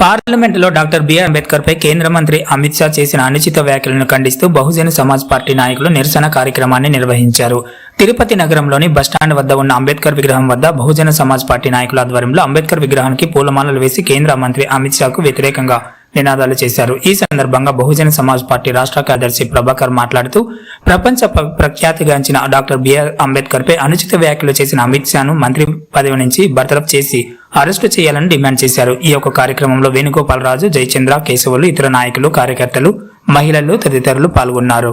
పార్లమెంటులో doctor BR Ambedkar పై కేంద్ర మంత్రి అమిత్ షా చేసిన అనుచిత వ్యాఖ్యలను ఖండిస్తూ బహుజన సమాజ్ పార్టీ నాయకులు నిరసన కార్యక్రమాన్ని నిర్వహించారు. తిరుపతి నగరంలోని బస్టాండ్ వద్ద ఉన్న అంబేద్కర్ విగ్రహం వద్ద బహుజన సమాజ్ పార్టీ నాయకుల ఆధ్వర్యంలో అంబేద్కర్ విగ్రహానికి పూలమాలలు వేసి కేంద్ర మంత్రి అమిత్ షాకు వ్యతిరేకంగా నినాదాలు చేశారు. ఈ సందర్భంగా బహుజన సమాజ్ పార్టీ రాష్ట్ర కార్యదర్శి ప్రభాకర్ మాట్లాడుతూ ప్రపంచ ప్ర- ప్రఖ్యాతిగాంచిన డాక్టర్ బిఆర్ అంబేద్కర్ పై అనుచిత వ్యాఖ్యలు చేసిన అమిత్ షాను మంత్రి పదవి నుంచి బర్తరఫ్ చేసి అరెస్టు చేయాలని డిమాండ్ చేశారు. ఈ యొక్క కార్యక్రమంలో వేణుగోపాలరాజు జయచంద్ర కేశవులు ఇతర నాయకులు కార్యకర్తలు మహిళలు తదితరులు పాల్గొన్నారు.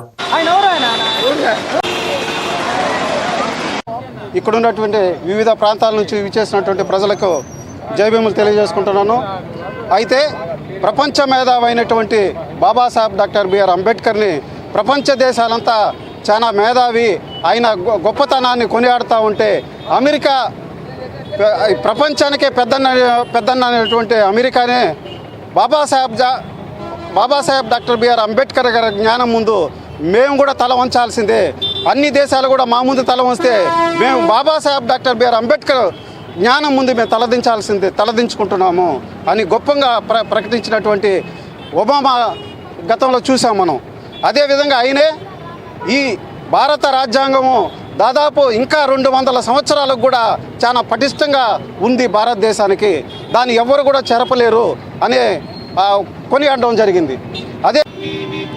ఇక్కడ ఉన్నటువంటి వివిధ ప్రాంతాల నుంచి విచ్చేసినటువంటి ప్రజలకు జయభీములు తెలియజేసుకుంటున్నాను. అయితే ప్రపంచ మేధావైనటువంటి బాబాసాహెబ్ డాక్టర్ బిఆర్ అంబేద్కర్ని ప్రపంచ దేశాలంతా చాలా మేధావి. ఆయన గొ- గొప్పతనాన్ని కొనియాడుతూ ఉంటే అమెరికా ప్రపంచానికే పెద్దన్న పెద్దన్న అనేటువంటి అమెరికానే బాబాసాహెబ్ జా బాబాసాహెబ్ డాక్టర్ బిఆర్ అంబేద్కర్ గారి జ్ఞానం ముందు మేము కూడా తల వంచాల్సిందే. అన్ని దేశాలు కూడా మా ముందు తల వంచితే మేము బాబాసాహెబ్ డాక్టర్ బిఆర్ అంబేద్కర్ జ్ఞానం ముందు మేము తలదించాల్సింది తలదించుకుంటున్నాము అని గొప్పగా ప్ర ప్రకటించినటువంటి ఒబామా గతంలో చూసాం మనం. అదేవిధంగా ఆయనే ఈ భారత రాజ్యాంగము దాదాపు ఇంకా రెండు వందల సంవత్సరాలకు కూడా చాలా పటిష్టంగా ఉంది భారతదేశానికి. దాన్ని ఎవరు కూడా చెరపలేరు అనే కొని కొనియాడడం జరిగింది. అదే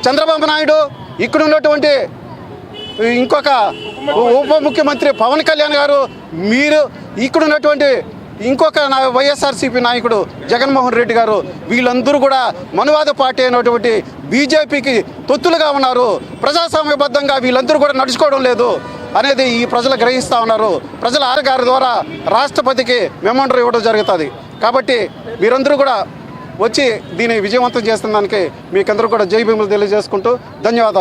చంద్రబాబు నాయుడు ఇక్కడ ఉన్నటువంటి ఇంకొక ఉప ముఖ్యమంత్రి పవన్ కళ్యాణ్ గారు మీరు ఇక్కడ ఉన్నటువంటి ఇంకొక వైఎస్ఆర్సీపీ నాయకుడు జగన్మోహన్ రెడ్డి గారు వీళ్ళందరూ కూడా మనువాద పార్టీ అయినటువంటి బీజేపీకి తొత్తులుగా ఉన్నారు. ప్రజాస్వామ్యబద్ధంగా వీళ్ళందరూ కూడా నడుచుకోవడం లేదు అనేది ఈ ప్రజలు గ్రహిస్తూ ఉన్నారు. ప్రజల ఆరగారి ద్వారా రాష్ట్రపతికి మెమోండర్ ఇవ్వడం జరుగుతుంది. కాబట్టి మీరందరూ కూడా వచ్చి దీన్ని విజయవంతం చేస్తున్న దానికి మీకందరూ కూడా జై భీములు తెలియజేసుకుంటూ ధన్యవాదాలు.